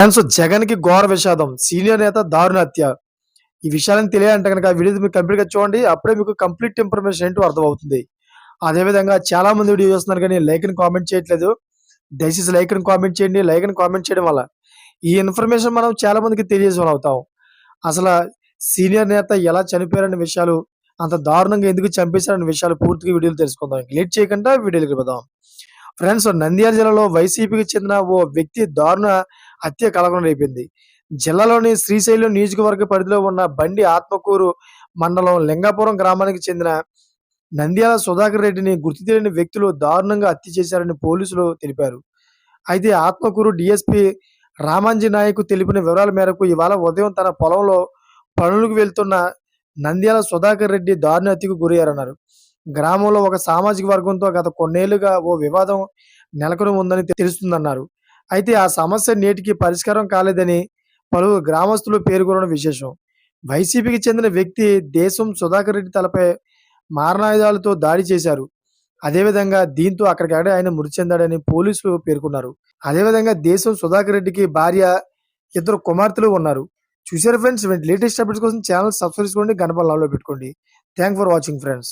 Friends జగన్కి ఘోర విషాదం సీనియర్ నేత దారుణ హత్య. ఈ విషయాలను తెలియాలంటే కనుక వీడియో మీరు కంప్లీట్గా చూడండి. అప్పుడే మీకు కంప్లీట్ ఇన్ఫర్మేషన్ ఏంటో అర్థమవుతుంది. అదే విధంగా చాలా మంది వీడియో చూస్తున్నారు కానీ లైక్ని కామెంట్ చేయట్లేదు. దయచేసి లైక్ని కామెంట్ చేయండి. లైక్ని కామెంట్ చేయడం వల్ల ఈ ఇన్ఫర్మేషన్ మనం చాలా మందికి తెలియజేసిన అవుతాం. అసలు సీనియర్ నేత ఎలా చనిపోయారనే విషయాలు అంత దారుణంగా ఎందుకు చంపేశారనే విషయాలు పూర్తిగా వీడియోలు తెలుసుకుందాం. లేట్ చేయకుండా వీడియోకి వెళ్దాం ఫ్రెండ్స్ నంద్యాల జిల్లాలో వైసీపీకి చెందిన ఓ వ్యక్తి దారుణ హత్య కలకలం రేపింది. జిల్లాలోని శ్రీశైలం నియోజకవర్గ పరిధిలో ఉన్న బండి ఆత్మకూరు మండలం లింగాపురం గ్రామానికి చెందిన నంద్యాల సుధాకర్ రెడ్డిని గుర్తు తెలియని వ్యక్తులు దారుణంగా హత్య చేశారని పోలీసులు తెలిపారు. అయితే ఆత్మకూరు డిఎస్పీ రామాంజీ నాయక్ తెలిపిన వివరాల మేరకు ఇవాళ ఉదయం తన పొలంలో పనులకు వెళ్తున్న నంద్యాల సుధాకర్ రెడ్డి దారుణ హత్యకు గురయ్యారన్నారు. గ్రామంలో ఒక సామాజిక వర్గంతో గత కొన్నేళ్ళుగా ఓ వివాదం నెలకొని ఉందని తెలుస్తుందన్నారు. అయితే ఆ సమస్య నేటికి పరిష్కారం కాలేదని పలువురు గ్రామస్తులు పేర్కొనడం విశేషం. వైసీపీకి చెందిన వ్యక్తి దేశం సుధాకర్ రెడ్డి తలపై మారణాయుధాలతో దాడి చేశారు. అదేవిధంగా దీంతో అక్కడికక్కడే ఆయన మృతి చెందాడని పోలీసులు పేర్కొన్నారు. అదేవిధంగా దేశం సుధాకర్ రెడ్డికి భార్య ఇద్దరు కుమార్తెలు ఉన్నారు. చూసారు ఫ్రెండ్స్ లేటెస్ట్ అప్డేట్స్ కోసం ఛానల్ సబ్స్క్రైబ్ చేసుకోండి గణపల్ లాలో పెట్టుకోండి. Thank for watching friends.